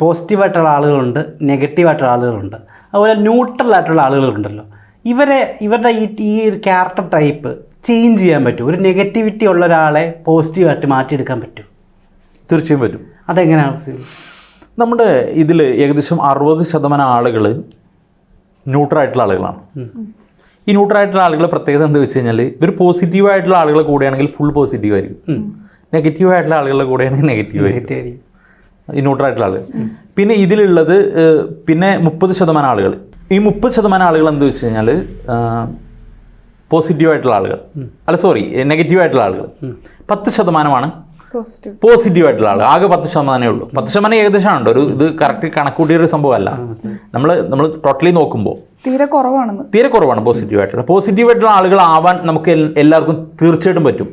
പോസിറ്റീവായിട്ടുള്ള ആളുകളുണ്ട് നെഗറ്റീവായിട്ടുള്ള ആളുകളുണ്ട്. അതുപോലെ ന്യൂട്രൽ ആയിട്ടുള്ള ആളുകളുണ്ടല്ലോ. ഇവരെ ഇവരുടെ ഈ ഈ ഒരു ക്യാരക്ടർ ടൈപ്പ് ചേഞ്ച് ചെയ്യാൻ പറ്റും ഒരു നെഗറ്റിവിറ്റി ഉള്ള ഒരാളെ പോസിറ്റീവായിട്ട് മാറ്റിയെടുക്കാൻ പറ്റും തീർച്ചയായും പറ്റും. അതെങ്ങനെയാണ്? നമ്മുടെ ഇതിൽ ഏകദേശം അറുപത് ശതമാനം ആളുകൾ ന്യൂട്രായിട്ടുള്ള ആളുകളാണ്. ഈ ന്യൂട്രായിട്ടുള്ള ആളുകളുടെ പ്രത്യേകത എന്താ വെച്ച് കഴിഞ്ഞാൽ ഇവർ പോസിറ്റീവായിട്ടുള്ള ആളുകളെ കൂടെയാണെങ്കിൽ ഫുൾ പോസിറ്റീവ് ആയിരിക്കും. നെഗറ്റീവ് ആയിട്ടുള്ള ആളുകളുടെ കൂടെയാണെങ്കിൽ നെഗറ്റീവ് ആയിരിക്കും. ന്യൂട്രായിട്ടുള്ള ആളുകൾ. പിന്നെ ഇതിലുള്ളത് പിന്നെ മുപ്പത് ശതമാനം ആളുകൾ. ഈ മുപ്പത് ശതമാനം ആളുകൾ എന്ത് വെച്ച് കഴിഞ്ഞാൽ പോസിറ്റീവായിട്ടുള്ള ആളുകൾ. അല്ല സോറി നെഗറ്റീവ് ആയിട്ടുള്ള ആളുകൾ. പത്ത് ശതമാനമാണ് പോസിറ്റീവ് ആയിട്ടുള്ള ആൾ ആകെ പത്ത് ശതമാനമേ ഉള്ളൂ. പത്ത് ശതമാനം ഏകദേശമാണ് ഒരു ഇത് കറക്റ്റ് കണക്കൂട്ടിയ ഒരു സംഭവമല്ല. നമ്മൾ നമ്മൾ ടോട്ടലി നോക്കുമ്പോൾ തീരെ കുറവാണ് തീരെ കുറവാണ് പോസിറ്റീവ് ആയിട്ടുള്ള. പോസിറ്റീവ് ആയിട്ടുള്ള ആളുകൾ ആവാൻ നമുക്ക് എല്ലാവർക്കും തീർച്ചയായിട്ടും പറ്റും.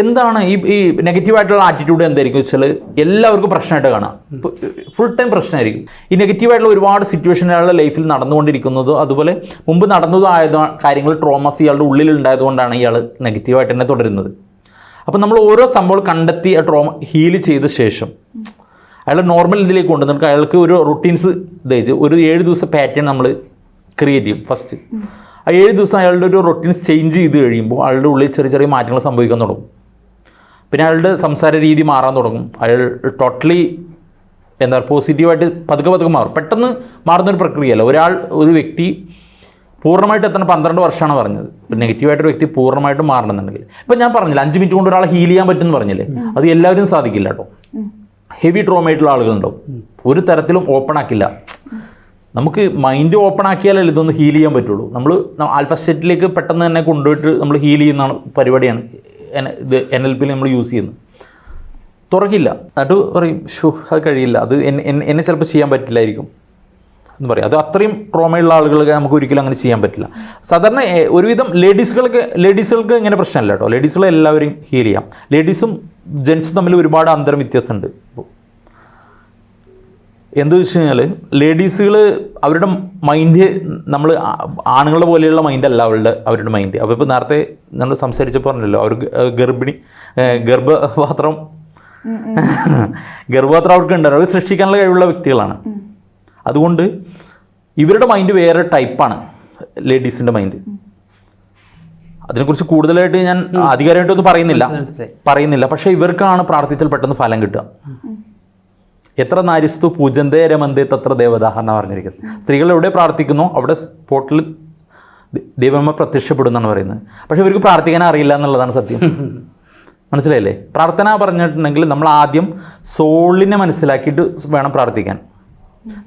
എന്താണ് ഈ ഈ നെഗറ്റീവ് ആയിട്ടുള്ള ആറ്റിറ്റ്യൂഡ് എന്തായിരിക്കും വെച്ചാൽ എല്ലാവർക്കും പ്രശ്നമായിട്ട് കാണാം. ഫുൾ ടൈം പ്രശ്നമായിരിക്കും. ഈ നെഗറ്റീവായിട്ടുള്ള ഒരുപാട് സിറ്റുവേഷൻ അയാളുടെ ലൈഫിൽ നടന്നുകൊണ്ടിരിക്കുന്നതും അതുപോലെ മുമ്പ് നടന്നതായ ആയത് കാര്യങ്ങൾ ട്രോമസ് ഇയാളുടെ ഉള്ളിൽ ഉണ്ടായതുകൊണ്ടാണ് ഇയാൾ നെഗറ്റീവായിട്ട് തന്നെ തുടരുന്നത്. അപ്പം നമ്മൾ ഓരോ സംഭവം കണ്ടെത്തി ആ ട്രോമ ഹീൽ ചെയ്ത ശേഷം അയാൾ നോർമൽ ഇതിലേക്ക് കൊണ്ടുവന്നിട്ട് അയാൾക്ക് ഒരു റുട്ടീൻസ് ഇതായത് ഒരു ഏഴ് ദിവസം പാറ്റേൺ നമ്മൾ ക്രിയേറ്റ് ചെയ്യും ഫസ്റ്റ് ആ ഏഴ് ദിവസം അയാളുടെ ഒരു റൊട്ടീൻസ് ചേഞ്ച് ചെയ്ത് കഴിയുമ്പോൾ അയാളുടെ ഉള്ളിൽ ചെറിയ ചെറിയ മാറ്റങ്ങൾ സംഭവിക്കാൻ തുടങ്ങും. പിന്നെ അയാളുടെ സംസാര രീതി മാറാൻ തുടങ്ങും. അയാൾ ടോട്ടലി എന്താ പോസിറ്റീവായിട്ട് പതുക്കെ പതുക്കെ മാറും. പെട്ടെന്ന് മാറുന്നൊരു പ്രക്രിയയല്ല. ഒരാൾ ഒരു വ്യക്തി പൂർണമായിട്ട് എത്തണം പന്ത്രണ്ട് വർഷമാണ് പറഞ്ഞത്. നെഗറ്റീവായിട്ടൊരു വ്യക്തി പൂർണമായിട്ടും മാറണമെന്നുണ്ടെങ്കിൽ. ഇപ്പം ഞാൻ പറഞ്ഞില്ല അഞ്ച് മിനിറ്റ് കൊണ്ട് ഒരാളെ ഹീൽ ചെയ്യാൻ പറ്റുമെന്ന് പറഞ്ഞില്ലേ? അത് എല്ലാവരും സാധിക്കില്ല കേട്ടോ. ഹെവി ട്രോമായിട്ടുള്ള ആളുകളുണ്ടാവും. ഒരു തരത്തിലും ഓപ്പൺ ആക്കില്ല. നമുക്ക് മൈൻഡ് ഓപ്പൺ ആക്കിയാലല്ലേ ഇതൊന്ന് ഹീൽ ചെയ്യാൻ പറ്റുള്ളൂ. നമ്മൾ ആൽഫ സ്റ്റേറ്റിലേക്ക് പെട്ടെന്ന് തന്നെ കൊണ്ടുപോയിട്ട് നമ്മൾ ഹീൽ ചെയ്യുന്ന പരിപാടിയാണ്. ഇത് എൻ എൽ പിയിൽ നമ്മൾ യൂസ് ചെയ്യുന്നു. തുറക്കില്ല. എന്നിട്ട് പറയും ഷൂ അത് കഴിയില്ല. അത് എന്നെ ചിലപ്പോൾ ചെയ്യാൻ പറ്റില്ലായിരിക്കും. എന്ന് പറയും. അത് അത്രയും ട്രോമയുള്ള ആളുകളൊക്കെ നമുക്ക് ഒരിക്കലും അങ്ങനെ ചെയ്യാൻ പറ്റില്ല. സാധാരണ ഒരുവിധം ലേഡീസുകൾക്ക് ലേഡീസുകൾക്ക് ഇങ്ങനെ പ്രശ്നമല്ല കേട്ടോ. ലേഡീസുകളെ എല്ലാവരും ഹീൽ ചെയ്യാം. ലേഡീസും ജെൻസും തമ്മിൽ ഒരുപാട് അന്തരം വ്യത്യാസമുണ്ട്. എന്ത് വെച്ച് കഴിഞ്ഞാൽ ലേഡീസുകൾ അവരുടെ മൈൻഡ് നമ്മൾ ആണുങ്ങളെ പോലെയുള്ള മൈൻഡ് അല്ല അവരുടെ അവരുടെ മൈൻഡ് അപ്പോൾ ഇപ്പോൾ നേരത്തെ നമ്മൾ സംസാരിച്ചപ്പോൾ പറഞ്ഞല്ലോ അവർ ഗർഭിണി ഗർഭപാത്രം ഗർഭപാത്രം അവർക്ക് ഉണ്ടായിരുന്നു. അവർ സൃഷ്ടിക്കാനുള്ള കഴിവുള്ള വ്യക്തികളാണ്. അതുകൊണ്ട് ഇവരുടെ മൈൻഡ് വേറെ ടൈപ്പാണ് ലേഡീസിന്റെ മൈൻഡ് അതിനെക്കുറിച്ച് കൂടുതലായിട്ട് ഞാൻ അധികാരമായിട്ടൊന്നും പറയുന്നില്ല. പറയുന്നില്ല. പക്ഷേ ഇവർക്കാണ് പ്രാർത്ഥിച്ചാൽ പെട്ടെന്ന് ഫലം കിട്ടുക. എത്ര നാരിസ്തു പൂജന്തേ രമന്തേ തത്ര ദേവതാഹ എന്നാണ് പറഞ്ഞിരിക്കുന്നത്. സ്ത്രീകൾ എവിടെ പ്രാർത്ഥിക്കുന്നു അവിടെ സ്പോട്ടിൽ ദൈവമ്മ പ്രത്യക്ഷപ്പെടുന്നാണ് പറയുന്നത്. പക്ഷെ ഇവർക്ക് പ്രാർത്ഥിക്കാൻ അറിയില്ല എന്നുള്ളതാണ് സത്യം. മനസ്സിലായില്ലേ? പ്രാർത്ഥന പറഞ്ഞിട്ടുണ്ടെങ്കിൽ നമ്മൾ ആദ്യം സോളിനെ മനസ്സിലാക്കിയിട്ട് വേണം പ്രാർത്ഥിക്കാൻ.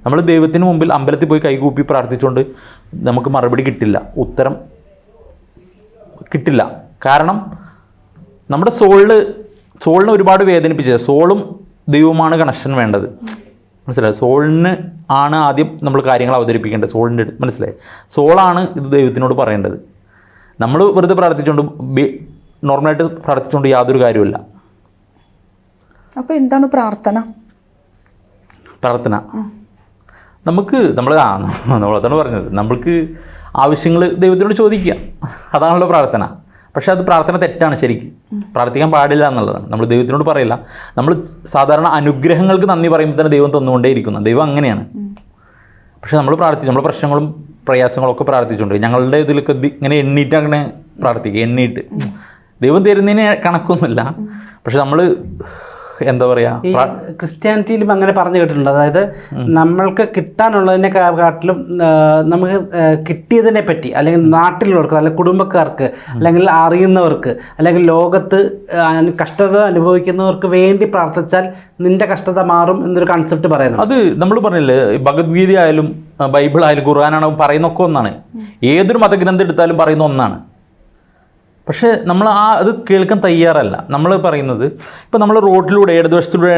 നമ്മൾ ദൈവത്തിന് മുമ്പിൽ അമ്പലത്തിൽ പോയി കൈകൂപ്പി പ്രാർത്ഥിച്ചുകൊണ്ട് നമുക്ക് മറുപടി കിട്ടില്ല. ഉത്തരം കിട്ടില്ല. കാരണം നമ്മുടെ സോളിൽ സോളിനെ ഒരുപാട് വേദനിപ്പിച്ചത്. സോളും ദൈവവുമാണ് കണക്ഷൻ വേണ്ടത്. മനസ്സിലായി? സോളിന് ആണ് ആദ്യം നമ്മൾ കാര്യങ്ങൾ അവതരിപ്പിക്കേണ്ടത്. സോളിന്റെ അടുത്ത്. മനസ്സിലായി? സോളാണ് ഇത് ദൈവത്തിനോട് പറയേണ്ടത്. നമ്മൾ വെറുതെ പ്രാർത്ഥിച്ചുകൊണ്ട് നോർമലായിട്ട് പ്രാർത്ഥിച്ചുകൊണ്ട് യാതൊരു കാര്യമില്ല അപ്പോൾ എന്താണ് പ്രാർത്ഥന? പ്രാർത്ഥന. നമുക്ക് നമ്മൾ ആ നമ്മളതാണ് പറഞ്ഞത്. നമ്മൾക്ക് ആവശ്യങ്ങൾ ദൈവത്തിനോട് ചോദിക്കുക. അതാണല്ലോ പ്രാർത്ഥന. പക്ഷെ അത് പ്രാർത്ഥന തെറ്റാണ് ശരിക്കും. പ്രാർത്ഥിക്കാൻ പാടില്ല എന്നുള്ളതാണ്. നമ്മൾ ദൈവത്തിനോട് പറയില്ല. നമ്മൾ സാധാരണ അനുഗ്രഹങ്ങൾക്ക് നന്ദി പറയുമ്പോൾ തന്നെ ദൈവം തന്നുകൊണ്ടേ ഇരിക്കുന്നു ദൈവം അങ്ങനെയാണ്. പക്ഷെ നമ്മൾ പ്രാർത്ഥിച്ചു. നമ്മൾ പ്രശ്നങ്ങളും പ്രയാസങ്ങളൊക്കെ പ്രാർത്ഥിച്ചുകൊണ്ട് ഞങ്ങളുടെ ഇതിലൊക്കെ ഇങ്ങനെ എണ്ണീട്ട് അങ്ങനെ പ്രാർത്ഥിക്കുക എണ്ണീട്ട് ദൈവം തരുന്നതിന് കണക്കൊന്നുമില്ല. പക്ഷെ നമ്മൾ എന്താ പറയാ? ക്രിസ്ത്യാനിറ്റിയിലും അങ്ങനെ പറഞ്ഞു കേട്ടിട്ടുണ്ട്. അതായത് നമ്മൾക്ക് കിട്ടാനുള്ളതിനെ കാട്ടിലും നമുക്ക് കിട്ടിയതിനെ പറ്റി അല്ലെങ്കിൽ നാട്ടിലുള്ളവർക്ക് അല്ലെങ്കിൽ കുടുംബക്കാർക്ക് അല്ലെങ്കിൽ അറിയുന്നവർക്ക് അല്ലെങ്കിൽ ലോകത്ത് കഷ്ടത അനുഭവിക്കുന്നവർക്ക് വേണ്ടി പ്രാർത്ഥിച്ചാൽ നിന്റെ കഷ്ടത മാറും എന്നൊരു കൺസെപ്റ്റ് പറയുന്നത് അത് നമ്മൾ പറഞ്ഞില്ലേ ഭഗവത്ഗീത ആയാലും ബൈബിൾ ആയാലും ഖുർആനാണ് പറയുന്നൊക്കെ ഒന്നാണ്. ഏതൊരു മതഗ്രന്ഥം എടുത്താലും പറയുന്ന ഒന്നാണ്. പക്ഷേ നമ്മൾ ആ അത് കേൾക്കാൻ തയ്യാറല്ല. നമ്മൾ പറയുന്നത് ഇപ്പോൾ നമ്മൾ റോഡിലൂടെ ഇടതുവശത്തിലൂടെ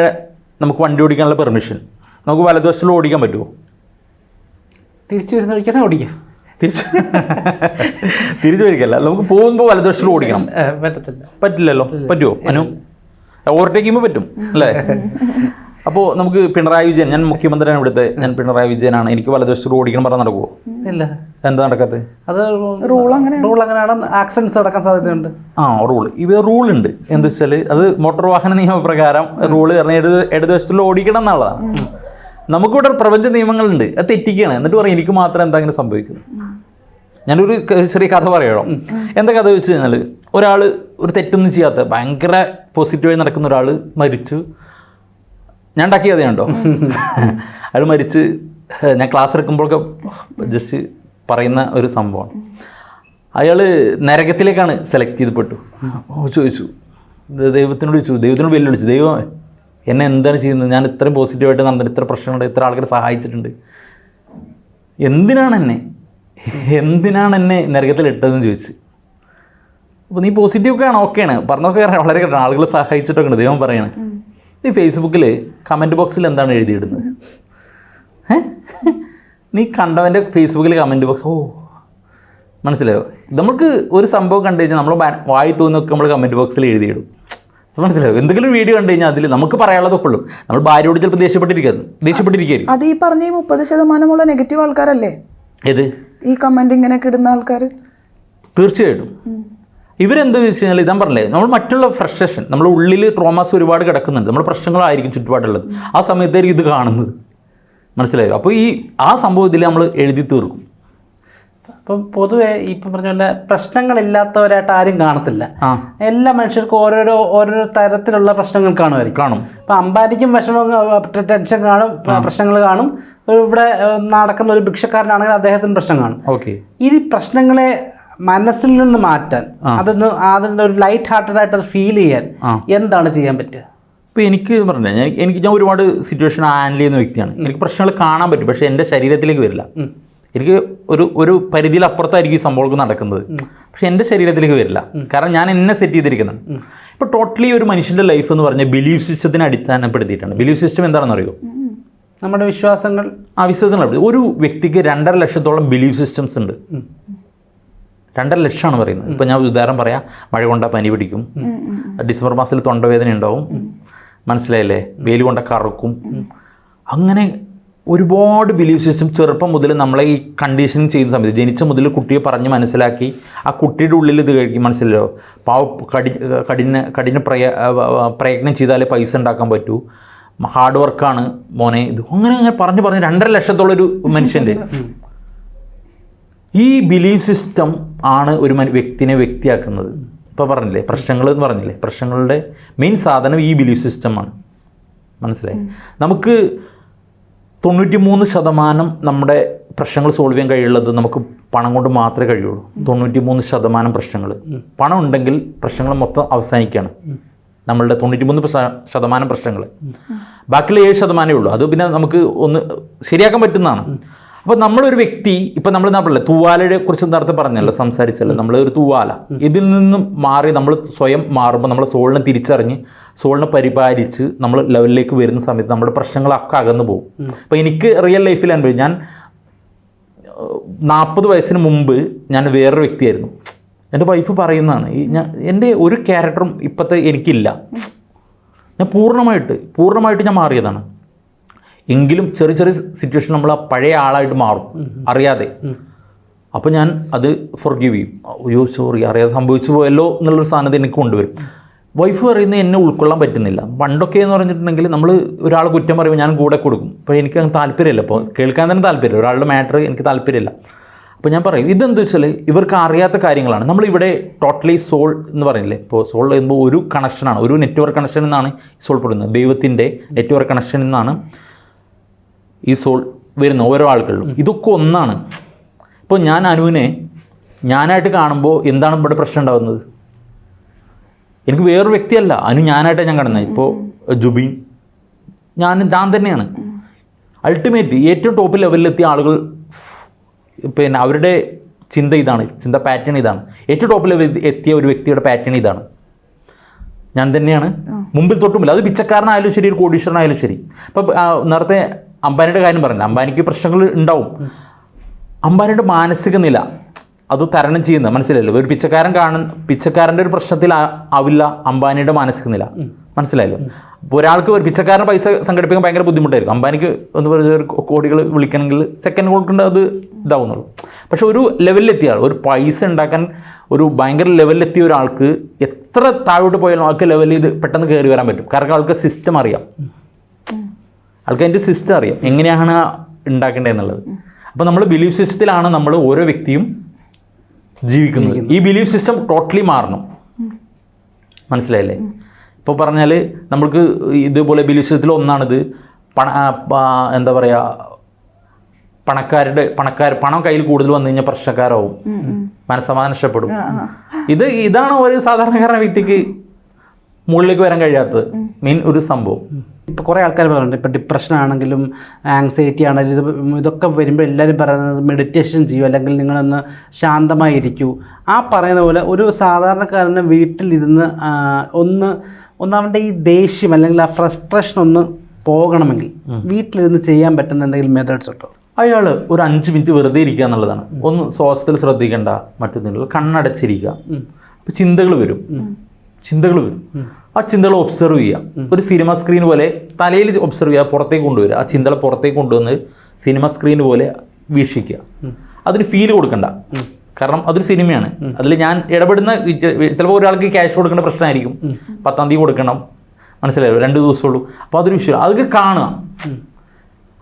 നമുക്ക് വണ്ടി ഓടിക്കാനുള്ള പെർമിഷൻ. നമുക്ക് വലതുവശത്തിലൂടെ ഓടിക്കാൻ പറ്റുമോ? തിരിച്ചു വരുന്ന വഴിക്കാണ് ഓടിക്കുക? തിരിച്ചു തിരിച്ചു വരിക്കല്ല നമുക്ക് പോകുമ്പോൾ വലതുവശത്തിലൂടെ ഓടിക്കണം. പറ്റില്ലല്ലോ? പറ്റുമോ? അനു ഓവർടേക്ക് ചെയ്യുമ്പോൾ പറ്റും അല്ലേ? അപ്പോൾ നമുക്ക് പിണറായി വിജയൻ ഞാൻ മുഖ്യമന്ത്രിയാണ് ഇവിടുത്തെ ഞാൻ പിണറായി വിജയനാണ്. എനിക്ക് വലതുവശത്ത് ഓടിക്കണം പറഞ്ഞാൽ നടക്കുമോ ഇല്ല. എന്താ നടക്കാത്തത് അത് റൂൾ അങ്ങനെ റൂൾ അങ്ങനെയാണ്. ആക്സിഡൻസ് നടക്കാൻ സാധ്യതയുണ്ട്. ആ റൂൾ ഇവ റൂൾ ഉണ്ട് എന്താ വെച്ചാൽ അത് മോട്ടോർ വാഹന നിയമപ്രകാരം റൂൾ പറഞ്ഞാൽ ഇടത് ഇടതുവശത്തുള്ള ഓടിക്കണം എന്നുള്ളതാണ്. നമുക്കിവിടെ പ്രപഞ്ച നിയമങ്ങളുണ്ട്. അത് തെറ്റിക്കുകയാണ് എന്നിട്ട് പറയും എനിക്ക് മാത്രം എന്താ ഇങ്ങനെ സംഭവിക്കുന്നത്? ഞാനൊരു ചെറിയ കഥ പറയണോ? എന്താ കഥ വെച്ച് കഴിഞ്ഞാൽ ഒരാൾ ഒരു തെറ്റൊന്നും ചെയ്യാത്ത ഭയങ്കര പോസിറ്റീവായി നടക്കുന്ന ഒരാൾ മരിച്ചു. ഞാൻ ഉണ്ടാക്കിയ കഥയുണ്ടോ അയാൾ മരിച്ച് ഞാൻ ക്ലാസ് എടുക്കുമ്പോഴൊക്കെ ജസ്റ്റ് പറയുന്ന ഒരു സംഭവമാണ്. അയാൾ നരകത്തിലേക്കാണ് സെലക്ട് ചെയ്തപ്പെട്ടു. ചോദിച്ചു. ദൈവത്തിനോട് ചോദിച്ചു. ദൈവത്തിനോട് വെല്ലുവിളിച്ചു ദൈവം എന്നെ എന്താണ് ചെയ്യുന്നത്? ഞാൻ ഇത്രയും പോസിറ്റീവായിട്ട് നടന്നിട്ട് ഇത്ര പ്രശ്നങ്ങളുണ്ട് ഇത്ര ആൾക്കാരെ സഹായിച്ചിട്ടുണ്ട്. എന്തിനാണ് എന്നെ എന്തിനാണ് എന്നെ നരകത്തിൽ ഇട്ടതെന്ന് ചോദിച്ചു. അപ്പോൾ നീ പോസിറ്റീവ് ഒക്കെയാണ് ഓക്കെയാണ് പറഞ്ഞൊക്കെ വളരെ കേട്ടോ ആളുകൾ സഹായിച്ചിട്ടൊക്കെ ഉണ്ട് ദൈവം പറയണേ. നീ ഫേസ്ബുക്കിൽ കമന്റ് ബോക്സിൽ എന്താണ് എഴുതിയിടുന്നത്? ഏ? നീ കണ്ടവന്റെ ഫേസ്ബുക്കിൽ കമന്റ് ബോക്സ് ഓ മനസ്സിലായോ? നമുക്ക് ഒരു സംഭവം കണ്ടു കഴിഞ്ഞാൽ നമ്മൾ വായി തോന്നൊക്കെ നമ്മൾ കമന്റ് ബോക്സിൽ എഴുതിയിടും. മനസ്സിലാവും മനസ്സിലായോ? എന്തെങ്കിലും വീഡിയോ കണ്ടു കഴിഞ്ഞാൽ അതിൽ നമുക്ക് പറയാനുള്ളതൊക്കെ ഉള്ളൂ നമ്മൾ ഭാര്യയോട് ചിലപ്പോൾ ദേഷ്യപ്പെട്ടിരിക്കുന്നു ദേഷ്യപ്പെട്ടിരിക്കുകയായിരുന്നു. അത് ഈ പറഞ്ഞ മുപ്പത് ശതമാനമുള്ള നെഗറ്റീവ് ആൾക്കാരല്ലേ? ഏത്? ഈ കമന്റ് ഇങ്ങനെയൊക്കെ ഇടുന്ന ആൾക്കാർ തീർച്ചയായിട്ടും. ഇവരെന്താ വെച്ച് കഴിഞ്ഞാൽ ഇതാൻ പറഞ്ഞില്ലേ നമ്മൾ മറ്റുള്ള ഫ്രസ്ട്രേഷൻ നമ്മുടെ ഉള്ളിൽ ട്രോമാസ് ഒരുപാട് കിടക്കുന്നുണ്ട്. നമ്മൾ പ്രശ്നങ്ങളായിരിക്കും ചുറ്റുപാടുള്ളത്. ആ സമയത്തായിരിക്കും ഇത് കാണുന്നത്. മനസ്സിലായോ? അപ്പോൾ ഈ ആ സംഭവത്തിൽ നമ്മൾ എഴുതി തീർക്കും. അപ്പം പൊതുവേ ഇപ്പം പറഞ്ഞ പോലെ പ്രശ്നങ്ങളില്ലാത്തവരായിട്ട് ആരും കാണത്തില്ല. എല്ലാ മനുഷ്യർക്കും ഓരോരോ ഓരോരോ തരത്തിലുള്ള പ്രശ്നങ്ങൾ കാണുമായിരിക്കും. കാണും. അപ്പം അമ്പാനിക്കും വിഷമം ടെൻഷൻ കാണും പ്രശ്നങ്ങൾ കാണും. ഇവിടെ നടക്കുന്ന ഒരു ഭിക്ഷക്കാരനാണെങ്കിൽ അദ്ദേഹത്തിന് പ്രശ്നം കാണും. ഓക്കെ. ഈ പ്രശ്നങ്ങളെ മനസ്സിൽ നിന്ന് മാറ്റാൻ. അതൊന്ന് അതിന്റെ ഒരു ലൈറ്റ് ഹാർട്ടഡ് ആയിട്ട് ഫീൽ ചെയ്യാൻ. എന്താണ് ചെയ്യാൻ പറ്റുക? ഇപ്പോൾ എനിക്ക് പറഞ്ഞില്ല ഞാൻ എനിക്ക് ഞാൻ ഒരുപാട് സിറ്റുവേഷൻ ഹാൻഡിൽ ചെയ്യുന്ന വ്യക്തിയാണ്. എനിക്ക് പ്രശ്നങ്ങൾ കാണാൻ പറ്റും പക്ഷേ എന്റെ ശരീരത്തിലേക്ക് വരില്ല. എനിക്ക് ഒരു ഒരു പരിധിയിൽ അപ്പുറത്തായിരിക്കും ഈ സംഭവമൊക്കെ നടക്കുന്നത്. പക്ഷേ എന്റെ ശരീരത്തിലേക്ക് വരില്ല. കാരണം ഞാൻ എന്നെ സെറ്റ് ചെയ്തിരിക്കുന്നത്. ഇപ്പോൾ ടോട്ടലി ഒരു മനുഷ്യന്റെ ലൈഫ് എന്ന് പറഞ്ഞാൽ ബിലീഫ് സിസ്റ്റത്തിന് അടിസ്ഥാനപ്പെടുത്തിയിട്ടാണ്. ബിലീഫ് സിസ്റ്റം എന്താണെന്ന് അറിയോ നമ്മുടെ വിശ്വാസങ്ങൾ. ആ വിശ്വാസങ്ങൾ ഒരു വ്യക്തിക്ക് രണ്ടര ലക്ഷത്തോളം ബിലീഫ് സിസ്റ്റംസ് ഉണ്ട്. രണ്ടര ലക്ഷമാണ് പറയുന്നത്. ഇപ്പം ഞാൻ ഉദാഹരണം പറയാം. മഴ കൊണ്ട പനി പിടിക്കും. ഡിസംബർ മാസത്തിൽ തൊണ്ടവേദന ഉണ്ടാവും. മനസ്സിലായില്ലേ? വെയിൽ കൊണ്ട കറുക്കും. അങ്ങനെ ഒരുപാട് ബിലീഫ് സിസ്റ്റം ചെറുപ്പം മുതൽ നമ്മളെ ഈ കണ്ടീഷനിങ് ചെയ്യുന്ന സമയത്ത് ജനിച്ച മുതൽ കുട്ടിയെ പറഞ്ഞ് മനസ്സിലാക്കി ആ കുട്ടിയുടെ ഉള്ളിൽ ഇത് കഴിക്കും. മനസ്സിലല്ലോ പാവ കടി കഠിന കഠിന പ്രയ പ്രയത്നം ചെയ്താലേ പൈസ ഉണ്ടാക്കാൻ പറ്റൂ. ഹാർഡ് വർക്കാണ് മോനെ ഇത്. അങ്ങനെ അങ്ങനെ പറഞ്ഞ് പറഞ്ഞ് രണ്ടര ലക്ഷത്തോളം ഒരു മനുഷ്യന്റെ. ഈ ബിലീഫ് സിസ്റ്റം ആണ് ഒരു മനു വ്യക്തിനെ വ്യക്തിയാക്കുന്നത്. ഇപ്പോൾ പറഞ്ഞില്ലേ പ്രശ്നങ്ങൾ എന്ന് പറഞ്ഞില്ലേ? പ്രശ്നങ്ങളുടെ മെയിൻ സാധനം ഈ ബിലീഫ് സിസ്റ്റമാണ് മനസ്സിലായി? നമുക്ക് തൊണ്ണൂറ്റി മൂന്ന് ശതമാനം നമ്മുടെ പ്രശ്നങ്ങൾ സോൾവ് ചെയ്യാൻ കഴിയുള്ളത് നമുക്ക് പണം കൊണ്ട് മാത്രമേ കഴിയുള്ളൂ. തൊണ്ണൂറ്റി മൂന്ന് ശതമാനം പ്രശ്നങ്ങൾ. പണം ഉണ്ടെങ്കിൽ പ്രശ്നങ്ങൾ മൊത്തം അവസാനിക്കുകയാണ്. നമ്മളുടെ തൊണ്ണൂറ്റി മൂന്ന് ശതമാനം പ്രശ്നങ്ങൾ. ബാക്കിയുള്ള ഏഴ് ശതമാനമേ ഉള്ളൂ. അത് പിന്നെ നമുക്ക് ഒന്ന് ശരിയാക്കാൻ പറ്റുന്നതാണ്. അപ്പോൾ നമ്മളൊരു വ്യക്തി ഇപ്പം നമ്മൾ എന്താ പറയുക തൂവാലയെ കുറിച്ച് നേരത്തെ പറഞ്ഞല്ലോ സംസാരിച്ചല്ലോ നമ്മൾ ഒരു തൂവാല. ഇതിൽ നിന്നും മാറി നമ്മൾ സ്വയം മാറുമ്പോൾ നമ്മൾ സോളിനെ തിരിച്ചറിഞ്ഞ് സോളിനെ പരിപാലിച്ച് നമ്മൾ ലെവലിലേക്ക് വരുന്ന സമയത്ത് നമ്മുടെ പ്രശ്നങ്ങളൊക്കെ അകന്നു പോകും. അപ്പോൾ എനിക്ക് റിയൽ ലൈഫിൽ അനുഭവം ഞാൻ നാൽപ്പത് വയസ്സിന് മുമ്പ് ഞാൻ വേറൊരു വ്യക്തിയായിരുന്നു. എന്റെ വൈഫ് പറയുന്നതാണ് ഈ ഞാൻ എന്റെ ഒരു ക്യാരക്ടറും ഇപ്പോഴത്തെ എനിക്കില്ല. ഞാൻ പൂർണമായിട്ട് പൂർണമായിട്ട് ഞാൻ മാറിയതാണ്. എങ്കിലും ചെറിയ ചെറിയ സിറ്റുവേഷൻ നമ്മൾ ആ പഴയ ആളായിട്ട് മാറും. അറിയാതെ. അപ്പോൾ ഞാൻ അത് ഫൊർഗീവ് ചെയ്യും. അയ്യോ സോറി അറിയാതെ സംഭവിച്ചു പോയല്ലോ എന്നുള്ളൊരു സാധനത്തെ എനിക്ക് കൊണ്ടുവരും. വൈഫ് പറയുന്നത് എന്നെ ഉൾക്കൊള്ളാൻ പറ്റുന്നില്ല. പണ്ടൊക്കെ എന്ന് പറഞ്ഞിട്ടുണ്ടെങ്കിൽ നമ്മൾ ഒരാൾ കുറ്റം പറയുമ്പോൾ ഞാൻ കൂടെ കൊടുക്കും. അപ്പോൾ എനിക്ക് അങ്ങനെ താല്പര്യമില്ല. അപ്പോൾ കേൾക്കാൻ തന്നെ താല്പര്യമില്ല. ഒരാളുടെ മാറ്റർ എനിക്ക് താല്പര്യമില്ല. അപ്പോൾ ഞാൻ പറയും ഇതെന്താ വെച്ചാൽ ഇവർക്ക് അറിയാത്ത കാര്യങ്ങളാണ്. നമ്മളിവിടെ ടോട്ടലി സോൾ എന്ന് പറയുന്നില്ലേ ഇപ്പോൾ സോൾ എന്ന് പറയുമ്പോൾ ഒരു കണക്ഷനാണ് ഒരു നെറ്റ്വർക്ക് കണക്ഷൻ എന്നാണ് സോൾ പെടുന്നത് ദൈവത്തിന്റെ നെറ്റ്വർക്ക് കണക്ഷൻ എന്നാണ് ഈ സോൾ വരുന്ന ഓരോ ആളുകളിലും. ഇതൊക്കെ ഒന്നാണ്. ഇപ്പോൾ ഞാൻ അനുവിനെ ഞാനായിട്ട് കാണുമ്പോൾ എന്താണ് ഇവിടെ പ്രശ്നം ഉണ്ടാകുന്നത്? എനിക്ക് വേറൊരു വ്യക്തിയല്ല. അനു ഞാനായിട്ടാണ് ഞാൻ കാണുന്നത്. ഇപ്പോൾ ജുബീൻ ഞാൻ ഞാൻ തന്നെയാണ്. അൾട്ടിമേറ്റ് ഏറ്റവും ടോപ്പ് ലെവലിലെത്തിയ ആളുകൾ പിന്നെ അവരുടെ ചിന്ത ഇതാണ്. ചിന്ത പാറ്റേൺ ഇതാണ്. ഏറ്റവും ടോപ്പ് ലെവലിൽ എത്തിയ ഒരു വ്യക്തിയുടെ പാറ്റേൺ ഇതാണ്. ഞാൻ തന്നെയാണ്. മുമ്പിൽ തൊട്ടുമില്ല അത് പിച്ചക്കാരനായാലും ശരി ഒരു കോടീശ്വരനായാലും ശരി. ഇപ്പം നേരത്തെ അംബാനിയുടെ കാര്യം പറഞ്ഞില്ല? അംബാനിക്ക് പ്രശ്നങ്ങൾ ഉണ്ടാവും. അംബാനിയുടെ മാനസിക നില അത് തരണം ചെയ്യുന്ന മനസ്സിലായല്ലോ? ഒരു പിച്ചക്കാരൻ കാണുന്ന പിച്ചക്കാരന്റെ ഒരു പ്രശ്നത്തിൽ ആവില്ല അംബാനിയുടെ മാനസിക നില. മനസ്സിലായല്ലോ? അപ്പോൾ ഒരാൾക്ക് ഒരു പിച്ചക്കാരൻ പൈസ സംഘടിപ്പിക്കാൻ ഭയങ്കര ബുദ്ധിമുട്ടായിരിക്കും. അംബാനിക്ക് എന്ന് പറഞ്ഞാൽ ഒരു കോടികൾ വിളിക്കണമെങ്കിൽ സെക്കൻഡ് കൊടുക്കേണ്ട അത് ഇതാവുന്നുള്ളൂ. പക്ഷെ ഒരു ലെവലിലെത്തിയ ആൾ ഒരു പൈസ ഉണ്ടാക്കാൻ ഒരു ഭയങ്കര ലെവലിലെത്തിയ ഒരാൾക്ക് എത്ര താഴോട്ട് പോയാലും ആൾക്ക് ലെവലിൽ ഇത് പെട്ടെന്ന് കയറി വരാൻ പറ്റും. കാരണം ആൾക്ക് സിസ്റ്റം അറിയാം. ആൾക്ക് അതിന്റെ സിസ്റ്റം അറിയാം. എങ്ങനെയാണ് ഉണ്ടാക്കേണ്ടത് എന്നുള്ളത്. അപ്പോൾ നമ്മൾ ബിലീഫ് സിസ്റ്റത്തിലാണ് നമ്മൾ ഓരോ വ്യക്തിയും ജീവിക്കുന്നത്. ഈ ബിലീഫ് സിസ്റ്റം ടോട്ടലി മാറണം. മനസ്സിലായില്ലേ? ഇപ്പോൾ പറഞ്ഞാൽ നമ്മൾക്ക് ഇതുപോലെ ബിലീഫ് സിസ്റ്റത്തിൽ ഒന്നാണിത്. പണ എന്താ പറയുക പണക്കാരുടെ പണക്കാർ പണം കയ്യിൽ കൂടുതൽ വന്നു കഴിഞ്ഞാൽ പ്രശ്നക്കാരാവും. മനസ്സമാധാനം നഷ്ടപ്പെടും. ഇത് ഇതാണ് ഒരു സാധാരണക്കാരൻ വ്യക്തിക്ക് മുകളിലേക്ക് വരാൻ കഴിയാത്തത്. മെയിൻ ഒരു സംഭവം. ഇപ്പോൾ കുറേ ആൾക്കാർ പറയുന്നുണ്ട് ഇപ്പോൾ ഡിപ്രഷൻ ആണെങ്കിലും ആങ്സൈറ്റി ആണെങ്കിലും ഇത് ഇതൊക്കെ വരുമ്പോൾ എല്ലാവരും പറയുന്നത് മെഡിറ്റേഷൻ ചെയ്യൂ അല്ലെങ്കിൽ നിങ്ങളൊന്ന് ശാന്തമായിരിക്കൂ. ആ പറയുന്ന പോലെ ഒരു സാധാരണക്കാരന് വീട്ടിലിരുന്ന് ഒന്ന് ഒന്ന് അവന്റെ ഈ ദേഷ്യം അല്ലെങ്കിൽ ആ ഫ്രസ്ട്രേഷൻ ഒന്ന് പോകണമെങ്കിൽ വീട്ടിലിരുന്ന് ചെയ്യാൻ പറ്റുന്ന എന്തെങ്കിലും മെത്തേഡ്സ് ഉണ്ടോ? അയാൾ ഒരു അഞ്ച് മിനിറ്റ് വെറുതെ ഇരിക്കുക എന്നുള്ളതാണ്. ഒന്ന് ശ്വാസത്തിൽ ശ്രദ്ധിക്കേണ്ട മറ്റൊന്നുമില്ല കണ്ണടച്ചിരിക്കുക. അപ്പോൾ ചിന്തകൾ വരും. ചിന്തകൾ വരും. ആ ചിന്തകൾ ഒബ്സർവ് ചെയ്യുക ഒരു സിനിമ സ്ക്രീൻ പോലെ തലയിൽ ഒബ്സർവ് ചെയ്യുക പുറത്തേക്ക് കൊണ്ടുവരിക. ആ ചിന്തകൾ പുറത്തേക്ക് കൊണ്ടുവന്ന് സിനിമ സ്ക്രീൻ പോലെ വീക്ഷിക്കുക. അതിന് ഫീൽ കൊടുക്കണ്ട. കാരണം അതൊരു സിനിമയാണ് അതിൽ ഞാൻ ഇടപെടുന്ന ചിലപ്പോൾ ഒരാൾക്ക് ക്യാഷ് കൊടുക്കേണ്ട പ്രശ്നമായിരിക്കും. പത്താം തീയതി കൊടുക്കണം. മനസ്സിലായോ? രണ്ട് ദിവസമുള്ളൂ അപ്പോൾ അതൊരു വിഷയം അതൊക്കെ കാണുക.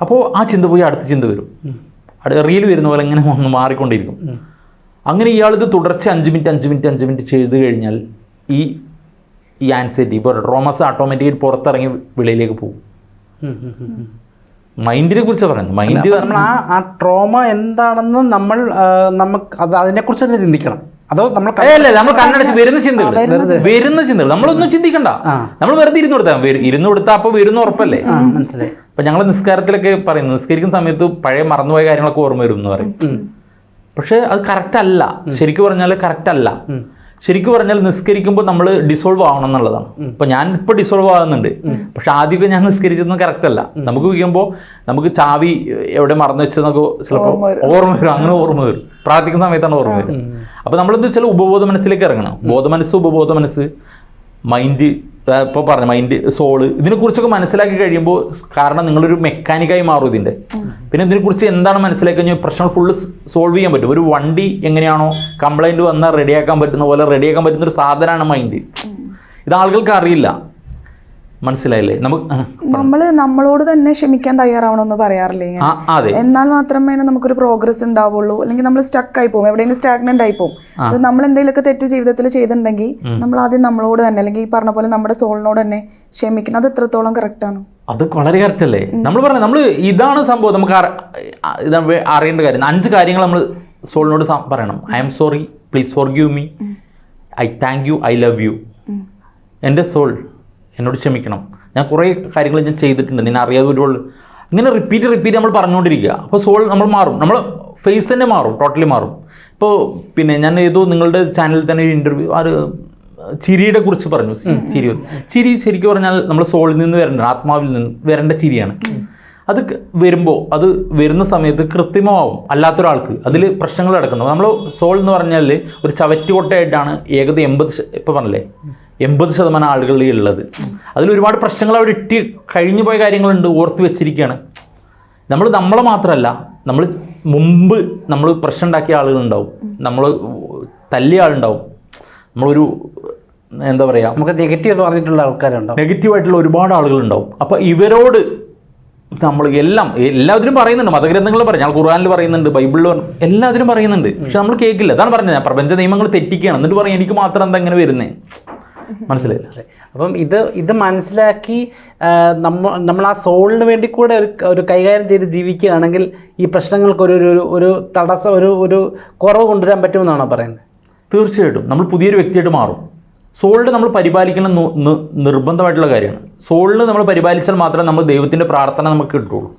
അപ്പോൾ ആ ചിന്ത പോയി അടുത്ത ചിന്ത വരും. അടുത്ത റീൽ വരുന്ന പോലെ ഇങ്ങനെ ഒന്ന് മാറിക്കൊണ്ടിരിക്കും. അങ്ങനെ ഇയാളിത് തുടർച്ച അഞ്ച് മിനിറ്റ് അഞ്ച് മിനിറ്റ് അഞ്ച് മിനിറ്റ് ചെയ്ത് കഴിഞ്ഞാൽ ഈ ഈ ആൻസൈറ്റി ഇപ്പോൾ റോമസ് ഓട്ടോമാറ്റിക് പുറത്തിറങ്ങി വെളിയിലേക്ക് പോകും. മൈൻഡിനെ കുറിച്ച് പറയുന്നത്. മൈൻഡ് നമ്മൾ ആ ആ ട്രോമ എന്താണെന്ന് നമ്മൾ നമുക്ക് അത് അതിനെക്കുറിച്ച് തന്നെ ചിന്തിക്കണം. അതോ നമ്മൾ അല്ല നമ്മൾ കണ്ണടച്ച് വരുന്ന ചിന്തകൾ വരുന്ന ചിന്തകൾ നമ്മളൊന്നും ചിന്തിക്കണ്ട. നമ്മൾ വെറുതെ ഇരുന്ന് കൊടുത്താൽ ഇരുന്ന് കൊടുത്താൽ അപ്പോൾ വരുന്ന ഉറപ്പല്ലേ? മനസ്സിലായി. അപ്പൊ ഞങ്ങൾ നിസ്കാരത്തിലൊക്കെ പറയുന്നു. നിസ്കരിക്കുന്ന സമയത്ത് പഴയ മറന്നുപോയ കാര്യങ്ങളൊക്കെ ഓർമ്മ വരും എന്ന് പറയും. പക്ഷേ അത് കറക്റ്റ് അല്ല. ശരിക്കും പറഞ്ഞാൽ കറക്റ്റ് അല്ല. ശരിക്കും പറഞ്ഞാൽ നിസ്കരിക്കുമ്പോൾ നമ്മൾ ഡിസോൾവ് ആവണം എന്നുള്ളതാണ്. ഇപ്പൊ ഞാൻ ഇപ്പൊ ഡിസോൾവ് ആവുന്നുണ്ട് പക്ഷെ ആദ്യമൊക്കെ ഞാൻ നിസ്കരിച്ചതൊന്നും കറക്റ്റ് അല്ല. നമുക്ക് വയ്ക്കുമ്പോൾ നമുക്ക് ചാവി എവിടെ മറന്നു വെച്ചെന്നൊക്കെ ചിലപ്പോൾ ഓർമ്മ വരും. അങ്ങനെ ഓർമ്മ വരും. പ്രാർത്ഥിക്കുന്ന സമയത്താണ് ഓർമ്മ വരും. അപ്പൊ നമ്മളെന്താ വെച്ചാൽ ഉപബോധ മനസ്സിലേക്ക് ഇറങ്ങണം. ബോധ മനസ്സ് ഉപബോധ മനസ്സ് മൈൻഡ് ഇപ്പോൾ പറഞ്ഞ മൈൻഡ് സോൾ ഇതിനെക്കുറിച്ചൊക്കെ മനസ്സിലാക്കി കഴിയുമ്പോൾ കാരണം നിങ്ങളൊരു മെക്കാനിക്കായി മാറും ഇതിന്റെ പിന്നെ ഇതിനെക്കുറിച്ച് എന്താണ് മനസ്സിലാക്കി കഴിഞ്ഞാൽ പ്രശ്നം ഫുള്ള് സോൾവ് ചെയ്യാൻ പറ്റും. ഒരു വണ്ടി എങ്ങനെയാണോ കംപ്ലൈന്റ് വന്നാൽ റെഡിയാക്കാൻ പറ്റുന്ന പോലെ റെഡിയാക്കാൻ പറ്റുന്ന ഒരു സാധനമാണ് മൈൻഡ് ഇത് ആളുകൾക്ക് അറിയില്ല. മനസ്സിലായില്ലേ? നമുക്ക് ആ, നമ്മൾ നമ്മളോട് തന്നെ ക്ഷമിക്കാൻ തയ്യാറാവണമെന്ന് പറയാറില്ലേ അതെ. എന്നാൽ മാത്രമേ നമുക്കൊരു പ്രോഗ്രസ് ഉണ്ടാവുള്ളൂ. അല്ലെങ്കിൽ നമ്മൾ സ്റ്റക്ക് ആയി പോകും. എവിടെയെങ്കിലും സ്റ്റാഗ്നന്റ് ആയി പോകും. അത് നമ്മൾ എന്തെങ്കിലുമൊക്കെ തെറ്റ് ജീവിതത്തിൽ ചെയ്തിട്ടുണ്ടെങ്കിൽ നമ്മൾ ആദ്യം നമ്മളോട് തന്നെ അല്ലെങ്കിൽ ഈ പറഞ്ഞ പോലെ നമ്മുടെ സോളിനോട് തന്നെ ക്ഷമിക്കണം. അത് എത്രത്തോളം കറക്റ്റ് ആണ്. അത് വളരെ കറക്റ്റ് അല്ലേ? നമ്മൾ പറഞ്ഞ നമ്മൾ ഇതാണ് സംഭവം. നമുക്ക് അറി- ആ, ഇത് വേ- അറിയേണ്ട കാര്യം. അഞ്ച് കാര്യങ്ങൾ നമ്മൾ സോളിനോട് പറയണം. I'm sorry please forgive me I thank you I love you എന്റെ സോൾ എന്നോട് ക്ഷമിക്കണം. ഞാൻ കുറേ കാര്യങ്ങൾ ഞാൻ ചെയ്തിട്ടുണ്ട്. നിന്നെ അറിയാതെ ഒരുപാട് ഇങ്ങനെ റിപ്പീറ്റ് റിപ്പീറ്റ് നമ്മൾ പറഞ്ഞുകൊണ്ടിരിക്കുക. അപ്പോൾ സോൾ നമ്മൾ മാറും. നമ്മൾ ഫേസ് തന്നെ മാറും ടോട്ടലി മാറും. ഇപ്പോൾ പിന്നെ ഞാൻ ഏതോ നിങ്ങളുടെ ചാനലിൽ തന്നെ ഒരു ഇന്റർവ്യൂ ഒരു ചിരിയുടെ കുറിച്ച് പറഞ്ഞു. ചിരി. ചിരി ശരിക്കും പറഞ്ഞാൽ നമ്മൾ സോളിൽ നിന്ന് വരേണ്ട ആത്മാവിൽ നിന്ന് വരേണ്ട ചിരിയാണ്. അത് വരുമ്പോൾ അത് വരുന്ന സമയത്ത് കൃത്രിമമാവും അല്ലാത്തൊരാൾക്ക് അതിൽ പ്രശ്നങ്ങൾ കിടക്കുന്നത് നമ്മൾ സോൾ എന്ന് പറഞ്ഞാൽ ഒരു ചവറ്റുകൊട്ടയായിട്ടാണ് ഏകദേശം എൺപത് ഇപ്പോൾ പറഞ്ഞില്ലേ? എൺപത് ശതമാനം ആളുകളിൽ ഉള്ളത്. അതിൽ ഒരുപാട് പ്രശ്നങ്ങൾ അവിടെ ഇട്ടി കഴിഞ്ഞു പോയ കാര്യങ്ങളുണ്ട് ഓർത്ത് വെച്ചിരിക്കുകയാണ് നമ്മൾ നമ്മളെ മാത്രമല്ല നമ്മൾ മുമ്പ് നമ്മൾ പ്രശ്നം ഉണ്ടാക്കിയ ആളുകളുണ്ടാവും. നമ്മൾ തല്ലിയ ആളുണ്ടാവും. നമ്മളൊരു എന്താ പറയുക നമുക്ക് നെഗറ്റീവ് പറഞ്ഞിട്ടുള്ള ആൾക്കാരുണ്ടോ നെഗറ്റീവായിട്ടുള്ള ഒരുപാട് ആളുകളുണ്ടാവും. അപ്പോൾ ഇവരോട് നമ്മൾ എല്ലാം എല്ലാത്തിനും പറയുന്നുണ്ട്. മതഗ്രന്ഥങ്ങൾ പറഞ്ഞു ഞാൻ ഖുർആനിൽ പറയുന്നുണ്ട് ബൈബിളിൽ പറഞ്ഞു എല്ലാത്തിനും പറയുന്നുണ്ട്. പക്ഷെ നമ്മൾ കേൾക്കില്ല. അതാണ് പറഞ്ഞത്. പ്രപഞ്ച നിയമങ്ങൾ തെറ്റിക്കുകയാണ്. എന്നിട്ട് പറയും എനിക്ക് മാത്രം എന്താ ഇങ്ങനെ വരുന്നേ? മനസ്സിലായില്ല അപ്പം ഇത് ഇത് മനസ്സിലാക്കി നമ്മ നമ്മൾ ആ സോളിന് വേണ്ടി കൂടെ ഒരു ഒരു കൈകാര്യം ചെയ്ത് ജീവിക്കുകയാണെങ്കിൽ ഈ പ്രശ്നങ്ങൾക്ക് ഒരു ഒരു ഒരു തടസ്സം ഒരു ഒരു കുറവ് കൊണ്ടുവരാൻ പറ്റുമെന്നാണോ പറയുന്നത്? തീർച്ചയായിട്ടും. നമ്മൾ പുതിയൊരു വ്യക്തിയായിട്ട് മാറും. സോളിന് നമ്മൾ പരിപാലിക്കണം നിർബന്ധമായിട്ടുള്ള കാര്യമാണ്. സോളിന് നമ്മൾ പരിപാലിച്ചാൽ മാത്രമേ നമ്മൾ ദൈവത്തിന്റെ പ്രാർത്ഥന നമുക്ക് കിട്ടുള്ളൂ